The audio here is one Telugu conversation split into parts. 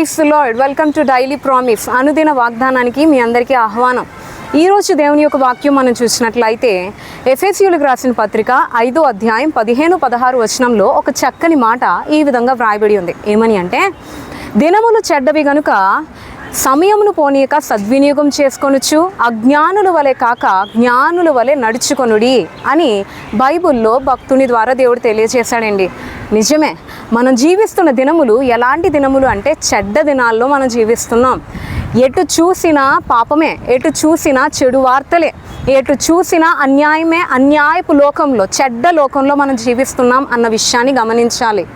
Praise lord welcome to daily promise. అనుదిన వాగ్దానానికి మీ అందరికీ ఆహ్వానం. ఈరోజు దేవుని యొక్క వాక్యం మనం చూసినట్లయితే ఎఫ్ఎస్యులకు రాసిన పత్రిక ఐదో అధ్యాయం పదిహేను పదహారు వచనంలో ఒక చక్కని మాట ఈ విధంగా వ్రాయబడి ఉంది. ఏమని అంటే దినములు చెడ్డవి గనుక సమయమును పోనీయక సద్వినియోగం చేసుకొనుచు అజ్ఞానుల వలె కాక జ్ఞానుల వలె నడుచుకొనుడి అని బైబిల్లో భక్తుని ద్వారా దేవుడు తెలియజేశాడండి. నిజమే మనం జీవిస్తున్న దినములు ఎలాంటి దినములు అంటే చెడ్డ దినాల్లో మనం జీవిస్తున్నాం. ఎటు చూసినా పాపమే ఎటు చూసినా చెడు వార్తలే ఎటు చూసినా అన్యాయమే అన్యాయపు లోకంలో చెడ్డ లోకంలో మనం జీవిస్తున్నాం అన్న విషయాన్ని గమనించాలి.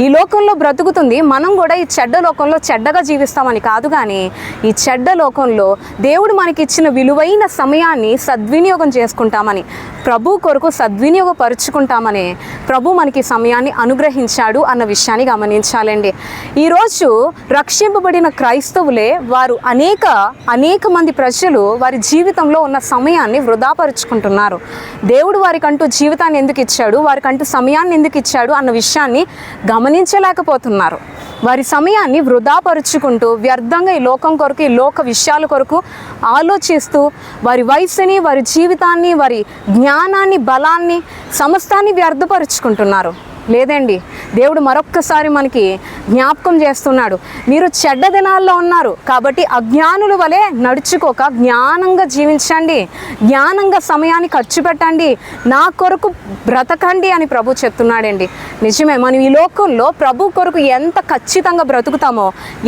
ఈ లోకంలో బ్రతుకుతుంది మనం కూడా ఈ చెడ్డ లోకంలో చెడ్డగా జీవిస్తామని కాదు కానీ ఈ చెడ్డ లోకంలో దేవుడు మనకి ఇచ్చిన విలువైన సమయాన్ని సద్వినియోగం చేసుకుంటామని ప్రభు కొరకు సద్వినియోగపరుచుకుంటామని ప్రభు మనకి సమయాన్ని అనుగ్రహించాడు అన్న విషయాన్ని గమనించాలండి. ఈరోజు రక్షింపబడిన క్రైస్తవులే వారు అనేక అనేక మంది ప్రజలు వారి జీవితంలో ఉన్న సమయాన్ని వృధాపరుచుకుంటున్నారు. దేవుడు వారికంటూ జీవితాన్ని ఎందుకు ఇచ్చాడు? వారికంటూ సమయాన్ని ఎందుకు ఇచ్చాడు? అన్న విషయాన్ని గమనించలేకపోతున్నారు. వారి సమయాన్ని వృధాపరుచుకుంటూ వ్యర్థంగా ఈ లోకం కొరకు ఈ లోక విషయాల కొరకు ఆలోచిస్తూ వారి వయసుని వారి జీవితాన్ని వారి జ్ఞానాన్ని బలాన్ని సమస్తాన్ని వ్యర్థపరుచుకుంటున్నారు. లేదండి దేవుడు మరొక్కసారి మనకి జ్ఞాపకం చేస్తున్నాడు. మీరు చెడ్డ దినాల్లో ఉన్నారు కాబట్టి అజ్ఞానుల వలె నడుచుకోక జ్ఞానంగా జీవించండి. జ్ఞానంగా సమయాన్ని ఖర్చు పెట్టండి. నా కొరకు బ్రతకండి అని ప్రభు చెప్తున్నాడండి. నిజమే మనం ఈ లోకంలో ప్రభు కొరకు ఎంత ఖచ్చితంగా బ్రతుకుతామో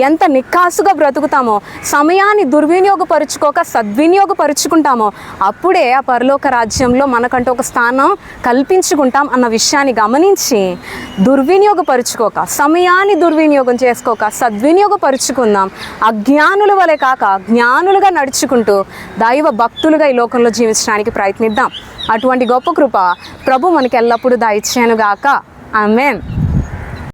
ఎంత నిక్కాసుగా బ్రతుకుతామో సమయాన్ని దుర్వినియోగపరుచుకోక సద్వినియోగపరుచుకుంటామో అప్పుడే ఆ పరలోక రాజ్యంలో మనకంటూ ఒక స్థానం కల్పించుకుంటాం అన్న విషయాన్ని గమనించి దుర్వి దుర్వినియోగపరుచుకోక సమయాన్ని దుర్వినియోగం చేసుకోక సద్వినియోగపరుచుకుందాం. అజ్ఞానుల వలె కాక జ్ఞానులుగా నడుచుకుంటూ దైవ భక్తులుగా ఈ లోకంలో జీవించడానికి ప్రయత్నిద్దాం. అటువంటి గొప్ప కృప ప్రభు మనకి ఎల్లప్పుడూ దయచేయనుగాక. ఆమెన్.